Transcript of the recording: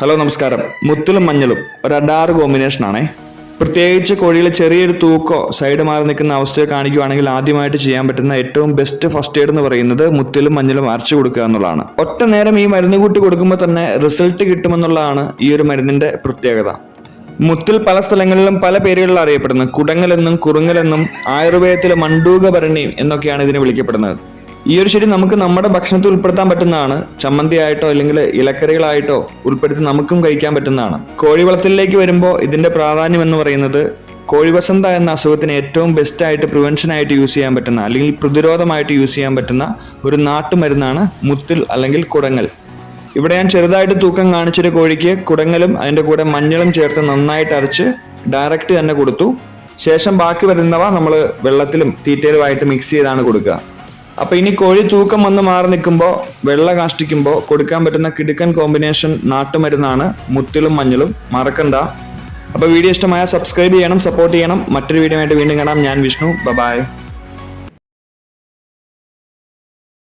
Hello നമസ്കാരം. മുത്തലും മഞ്ഞളും combination ആണേ. പ്രത്യേകിച്ച് കോഴിയിൽ ചെറിയൊരു തൂക്കോ സൈഡ് മാറി നിൽക്കുന്ന അവസ്ഥയോ കാണിക്കുകയാണെങ്കിൽ ആദ്യമായിട്ട് ചെയ്യാൻ പറ്റുന്ന ഏറ്റവും ബെസ്റ്റ് ഫസ്റ്റ് എയ്ഡ് എന്ന് പറയുന്നത് മുത്തലും മഞ്ഞളും അരച്ചു കൊടുക്കുക എന്നുള്ളതാണ്. ഒറ്റ നേരം ഈ മരുന്ന് കൂട്ടി കൊടുക്കുമ്പോൾ തന്നെ റിസൾട്ട് കിട്ടുമെന്നുള്ളതാണ് ഈ ഒരു മരുന്നിന്റെ പ്രത്യേകത. മുത്തിൽ പല സ്ഥലങ്ങളിലും പല പേരുകളിൽ അറിയപ്പെടുന്നു കുടങ്ങലെന്നും കുറുങ്ങലെന്നും ആയുർവേദത്തിലെ മണ്ടൂക ഭരണി എന്നൊക്കെയാണ് ഇതിനെ വിളിക്കപ്പെടുന്നത്. ഈ ഒരു ചെടി നമുക്ക് നമ്മുടെ ഭക്ഷണത്തിൽ ഉൾപ്പെടുത്താൻ പറ്റുന്നതാണ്. ചമ്മന്തി ആയിട്ടോ അല്ലെങ്കിൽ ഇലക്കറികളായിട്ടോ ഉൾപ്പെടുത്തി നമുക്കും കഴിക്കാൻ പറ്റുന്നതാണ്. കോഴി വളത്തിലേക്ക് വരുമ്പോൾ ഇതിന്റെ പ്രാധാന്യം എന്ന് പറയുന്നത് കോഴിവസന്ത എന്ന അസുഖത്തിന് ഏറ്റവും ബെസ്റ്റ് ആയിട്ട് പ്രിവെൻഷൻ ആയിട്ട് യൂസ് ചെയ്യാൻ പറ്റുന്ന അല്ലെങ്കിൽ പ്രതിരോധമായിട്ട് യൂസ് ചെയ്യാൻ പറ്റുന്ന ഒരു നാട്ടുമരുന്നാണ് മുത്തിൽ അല്ലെങ്കിൽ കുടങ്ങൽ. ഇവിടെ ഞാൻ ചെറുതായിട്ട് തൂക്കം കാണിച്ചൊരു കോഴിക്ക് കുടങ്ങലും അതിന്റെ കൂടെ മഞ്ഞളും ചേർത്ത് നന്നായിട്ട് അരച്ച് ഡയറക്റ്റ് തന്നെ കൊടുത്തു. ശേഷം ബാക്കി വരുന്നവ നമ്മൾ വെള്ളത്തിലും തീറ്റയിലുമായിട്ട് മിക്സ് ചെയ്താണ് കൊടുക്കുക. അപ്പൊ ഇനി കോഴി തൂക്കം വന്ന് മാറി നിൽക്കുമ്പോൾ വെള്ള കാഷ്ടിക്കുമ്പോൾ കൊടുക്കാൻ പറ്റുന്ന കിടുക്കൻ കോമ്പിനേഷൻ നാട്ടുമരുന്നാണ് മുത്തിലും മഞ്ഞളും. മറക്കണ്ട. അപ്പൊ വീഡിയോ ഇഷ്ടമായ സബ്സ്ക്രൈബ് ചെയ്യണം സപ്പോർട്ട് ചെയ്യണം. മറ്റൊരു വീഡിയോ ആയിട്ട് വീണ്ടും കാണാം. ഞാൻ വിഷ്ണു. ബബായ്